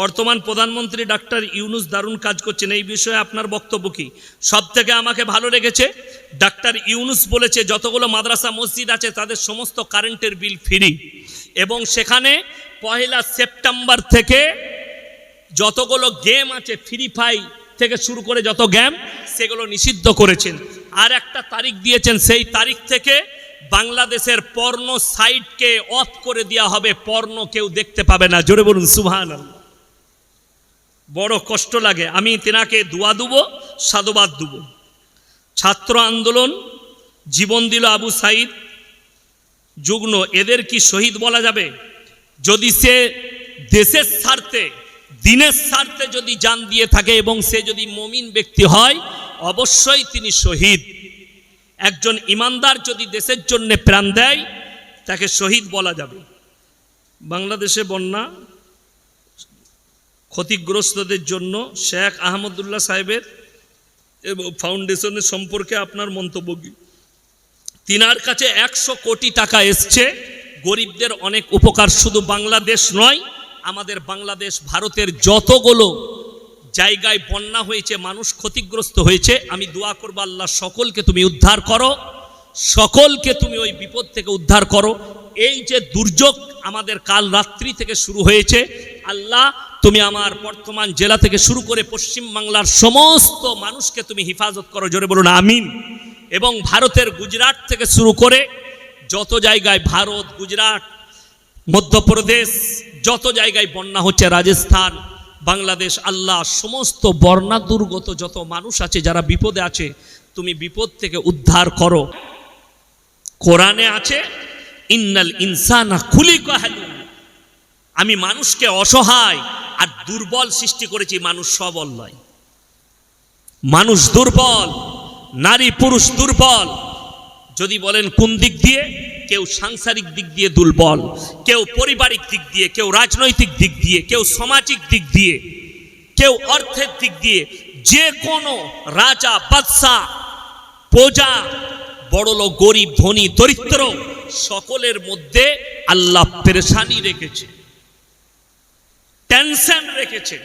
বর্তমান প্রধানমন্ত্রী ডাক্তার ইউনুস দারুণ কাজ করছেন। এই বিষয়ে আপনার বক্তব্য কি? সব থেকে আমাকে ভালো লেগেছে, ডাক্তার ইউনুস বলেছে, যতগুলো মাদ্রাসা, মসজিদ আছে, তাদের সমস্ত কারেন্টের বিল ফ্রি। এবং সেখানে পহেলা সেপ্টেম্বর থেকে যতগুলো গেম আছে, ফ্রি ফাই থেকে শুরু করে যত গেম, সেগুলো নিষিদ্ধ করেছেন। আর একটা তারিখ দিয়েছেন, সেই তারিখ থেকে বাংলাদেশের পর্ণ সাইটকে অফ করে দেওয়া হবে। পর্ণ কেউ দেখতে পাবে না। জোরে বলুন সুভান বড় কষ্ট লাগে। আমি তেনাকে দোয়া দেব, সাধুবাদ দেব। ছাত্র আন্দোলন, জীবন দিল আবু সাইদ। যুগ্ন, এদের কি শহীদ বলা যাবে? যদি সে দেশের স্বার্থে, দিনের স্বার্থে যদি জান দিয়ে থাকে এবং সে যদি মমিন ব্যক্তি হয়, অবশ্যই তিনি শহীদ। একজন ইমানদার যদি দেশের জন্য প্রাণ দেয়, তাকে শহীদ বলা যাবে। বাংলাদেশে বন্যা ক্ষতিগ্রস্তদের জন্য শেখ আহমদুল্লাহ সাহেবের এবং ফাউন্ডেশনের সম্পর্কে আপনার মন্তব্য কি? তিনার কাছে একশো কোটি টাকা এসছে। গরিবদের অনেক উপকার শুধু বাংলাদেশ নয়, আমাদের বাংলাদেশ, ভারতের যতগুলো জায়গায় বন্যা হয়েছে, মানুষ ক্ষতিগ্রস্ত হয়েছে, আমি দোয়া করব আল্লাহ সকলকে তুমি উদ্ধার করো, সকলকে তুমি ওই বিপদ থেকে উদ্ধার করো। এই যে দুর্যোগ আমাদের কাল রাত্রি থেকে শুরু হয়েছে, আল্লাহ, তুমি আমার বর্তমান জেলা থেকে শুরু করে পশ্চিম বাংলার সমস্ত মানুষকে তুমি হেফাজত করো, জোরে বলুন, আমিন। এবং ভারতের গুজরাট থেকে শুরু করে যত জায়গায় ভারত, গুজরাট, মধ্যপ্রদেশ, যত জায়গায় বন্যা হচ্ছে, রাজস্থান, বাংলাদেশ, আল্লাহ, সমস্ত বর্ণা দুর্গত যত মানুষ আছে, যারা বিপদে আছে, তুমি বিপদ থেকে উদ্ধার করো। কোরআনে আছে ইন্নাল ইনসানা খুলি কাহালু আমি মানুষকে অসহায় আর দুর্বল সৃষ্টি করেছি, মানুষ সবল নয় মানুষ দুর্বল, নারী পুরুষ দুর্বল। যদি বলেন কোন দিক দিয়ে? কেউ সাংসারিক দিক দিয়ে দুর্বল, কেউ পারিবারিক দিক দিয়ে, কেউ রাজনৈতিক দিক দিয়ে, কেউ সামাজিক দিক দিয়ে, কেউ অর্থের দিক দিয়ে, যে কোনো রাজা, বাদশাহ, প্রজা, বড়লোক, গরিব, ধনী, দরিদ্র সকলের মধ্যে আল্লাহ পেরেশানি রেখেছে, টেনশন রেখেছে।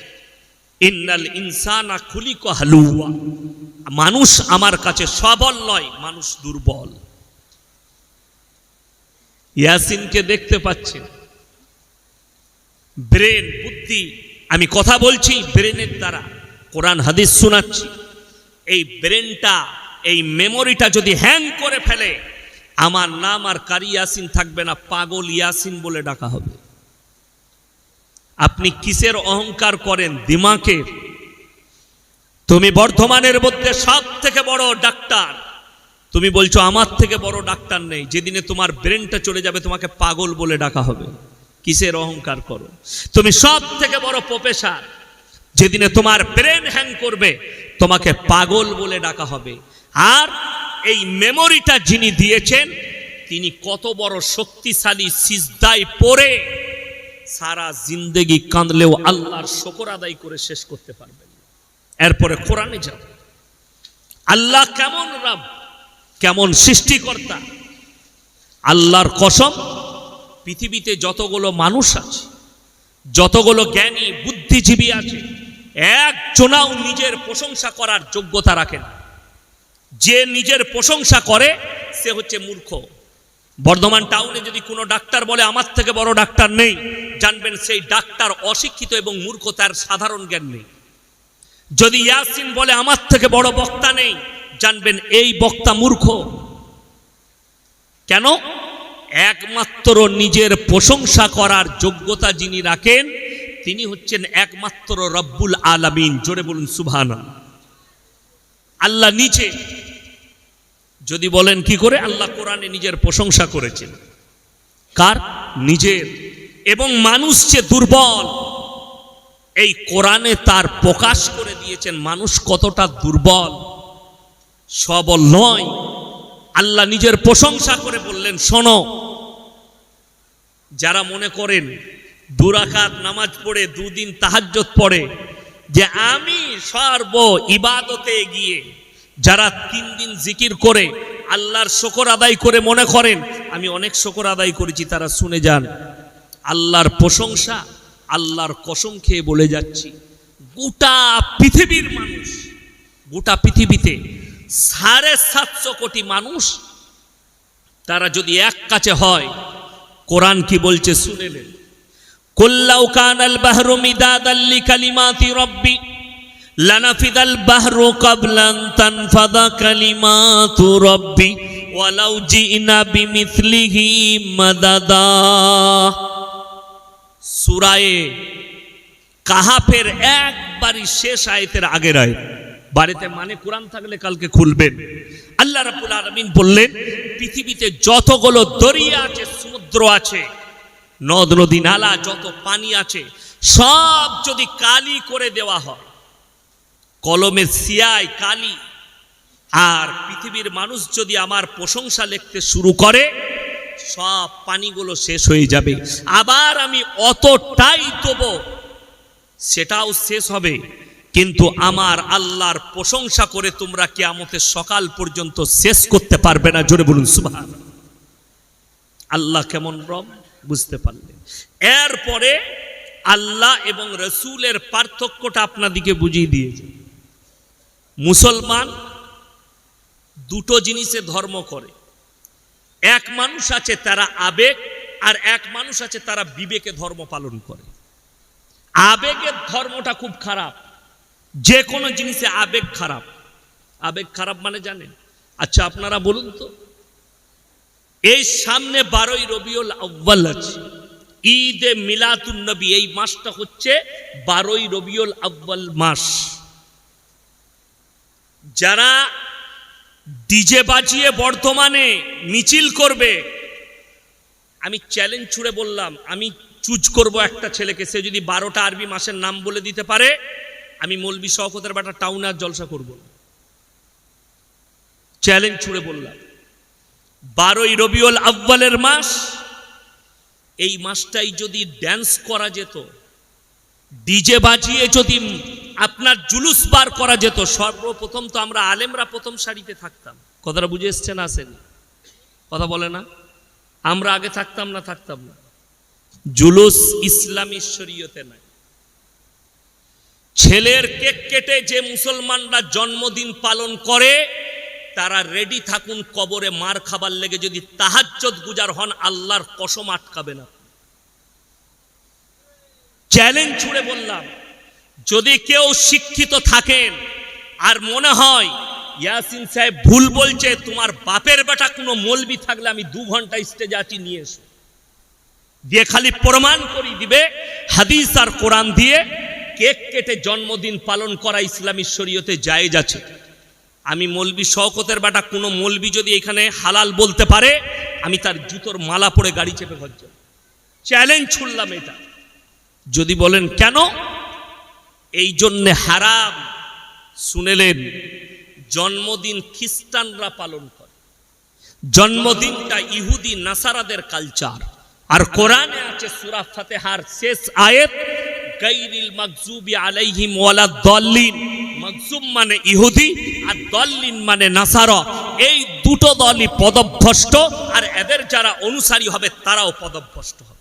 ইন্নাল ইনসানা খুলিক হালুয়া। মানুষ আমার কাছে সবল নয়, মানুষ দুর্বল। ইয়াসিনকে দেখতে পাচ্ছেন। ব্রেন, বুদ্ধি, আমি কথা বলছি ব্রেনের দ্বারা। কোরআন, হাদিস শোনাচ্ছি। এই ব্রেনটা, এই মেমোরিটা যদি হ্যাং করে ফেলে আমার নাম আর কারি ইয়াসিন থাকবে না, পাগল ইয়াসিন বলে ডাকা হবে। আপনি কিসের অহংকার করেন দিমাকের তুমি বর্ধমানের মধ্যে সব থেকে বড় ডাক্তার। তুমি বলছো, আমার থেকে বড় ডাক্তার নেই, যেদিনে তোমার ব্রেনটা চলে যাবে, তোমাকে পাগল বলে ডাকা হবে। কিসের অহংকার করো? তুমি সব থেকে বড় প্রফেসর, যেদিনে তোমার ব্রেন হ্যাং করবে, তোমাকে পাগল বলে ডাকা হবে। আর এই মেমোরিটা যিনি দিয়েছেন, তিনি কত বড় শক্তিশালী সিজদায় পড়ে সারা জিন্দেগি কাঁদলেও আল্লাহর শকর আদায় করে শেষ করতে পারবেন। এরপরে কোরআনে যাব। আল্লাহ কেমন রাব, কেমন সৃষ্টিকর্তা? আল্লাহর কসম, পৃথিবীতে যতগুলো মানুষ আছে, যতগুলো জ্ঞানী, বুদ্ধিজীবী আছে, একজনাও নিজের প্রশংসা করার যোগ্যতা রাখে না। যে নিজের প্রশংসা করে, সে হচ্ছে মূর্খ। বর্ধমান টাউনে যদি কোনো ডাক্তার বলে, আমার থেকে বড় ডাক্তার নেই, জানবেন সেই ডাক্তার অশিক্ষিত এবং মূর্খ তার সাধারণ জ্ঞান নেই। যদি ইয়াসিন বলে, আমার থেকে বড় বক্তা নেই, জানবেন এই বক্তা মূর্খ। কেন? একমাত্র নিজের প্রশংসা করার যোগ্যতা যিনি রাখেন, তিনি হচ্ছেন একমাত্র রব্বুল আলামিন। জোরে বলুন সুভান আল্লাহ নিচে। যদি বলেন কি করে? আল্লাহ কোরআনে নিজের প্রশংসা করেছেন। কার? নিজের। এবং মানুষ যে দুর্বল, এই কোরআনে তার প্রকাশ করে দিয়েছেন মানুষ কতটা দুর্বল সবল নয়। আল্লাহ নিজের প্রশংসা করে বললেন, শোনো, যারা মনে করেন দুরাকাত নামাজ পড়ে, দুদিন তাহাজ্জত পড়ে যে আমি সর্ব ইবাদতে গিয়ে। যারা তিন দিন জিকির করে, আল্লাহর শকর আদায় করে মনে করেন, আমি অনেক শকর আদায় করেছি, তারা শুনে যান। আল্লাহর প্রশংসা, আল্লাহর কসম খেয়ে বলে যাচ্ছি। গোটা পৃথিবীর মানুষ, গোটা পৃথিবীতে সাড়ে সাতশো কোটি মানুষ, তারা যদি এক কাছে হয়, কোরআন কি বলছে শুনে নেন। কুল্লাউ কানাল বাহরু মিদাদাল লিকালিমাতি রব্বি লানাফিদাল বাহরু কাবলান তানফাদা কালিমাতু রব্বি ওয়ালাউ জিনা বিমিথলিহি মাদাদা সূরায়ে কাহাফের একবারই শেষ আয়াতের আগের আয়াত। বাড়িতে মানে কোরআন থাকলে কালকে খুলবেন। আল্লাহ রাব্বুল আলামিন বললেন, পৃথিবীতে যতগুলো দরিয়া আছে, সমুদ্র আছে নদ, নদী, নালা, যত পানি আছে, সব যদি কালি করে দেওয়া হয় কলমের সিয়ায় কালি, আর পৃথিবীর মানুষ যদি আমার প্রশংসা লিখতে শুরু করে, সব পানিগুলো শেষ হয়ে যাবে। আবার আমি অতটাই দেবো সেটাও শেষ হবে, কিন্তু আমার আল্লাহর প্রশংসা করে তোমরা কিয়ামতের সকাল পর্যন্ত শেষ করতে পারবে না। জোরে বলুন সুবহান আল্লাহ কেমন রব? বুঝতে পারলেন। এরপরে আল্লাহ এবং রসুলের পার্থক্যটা আপনাদিকে বুঝিয়ে দিয়েছে। মুসলমান দুটো জিনিসে ধর্ম করে। এক মানুষ আছে তারা আবেগ, আর এক মানুষ আছে তারা বিবেকে ধর্ম পালন করে। আবেগের ধর্মটা খুব খারাপ। যে কোনো জিনিসে আবেগ খারাপ। আবেগ খারাপ মানে জানেন? আচ্ছা আপনারা বলুন তো। এই সামনে বারোই রবিউল আব্বাল আছে। ঈদে মিলাতুন নবী, এই মাসটা হচ্ছে বারোই রবিউল আব্বাল মাস। যারা ডিজে বাজিয়ে বর্তমানে মিছিল করবে, আমি চ্যালেঞ্জ ছুড়ে বললাম, আমি চুজ করব একটা ছেলেকে, সে যদি বারোটা আরবি মাসের নাম বলে দিতে পারে, আমি মলবি শওকতের বাটা টাউনে আর জলসা করব চ্যালেঞ্জ ছুড়ে বললাম। বারোই রবিউল আব্বালের মাস, এই মাসটাই যদি ড্যান্স করা যেত ডিজে বাজিয়ে যদি আপনার জুলুস বার করা যেত, সর্বপ্রথম তো আমরা আলেমরা প্রথম সারিতে থাকতাম। কথাটা বুঝে এসছেন আসেনি কথা বলে না? আমরা আগে থাকতাম না থাকতাম না? জুলুস ইসলামী শরীয়তে নাই। ছেলের কেক কেটে যে মুসলমানরা জন্মদিন পালন করে তারা রেডি থাকুন কবরে মার খাবার লেগে যদি তাহাজ্জত গুজার হন, আল্লাহর কসম আটকাবে না। চ্যালেঞ্জ ছুড়ে বললাম, যদি কেউ শিক্ষিত থাকেন আর মনে হয়, ইয়াসিন সাহেব ভুল বলছে, তোমার বাপের বেটা কোনো মলবি থাকলে আমি দু ঘণ্টা স্টেজে আছি, নিয়ে এসো। দিয়ে খালি প্রমাণ করি দিবে, হাদিস আর কোরআন দিয়ে কেক কেটে জন্মদিন পালন করা ইসলামী শরীয়তে জায়েজ আছে। আমি মলবি শওকতের বেটা, কোনো মলবি যদি এখানে হালাল বলতে পারে, আমি তার জুতোর মালা পরে গাড়ি চেপে ঘর যাব। চ্যালেঞ্জ ছুড়লাম এটা। যদি বলেন কেন? এই জন্যে হারাম। শুনেলেন, জন্মদিন খ্রিস্টানরা পালন করে। জন্মদিনটা ইহুদি, নাসারাদের কালচার আর কোরআনে আছে সূরা ফাতিহার শেষ আয়াত, গাইরিল মাগজুবি আলাইহিম ওয়ালা দল্লিন মাগজুম মানে ইহুদি আর দল্লিন মানে নাসার। এই দুটো দলই পদভ্রষ্ট, আর এদের যারা অনুসারী হবে, তারাও পদভ্রষ্ট হবে।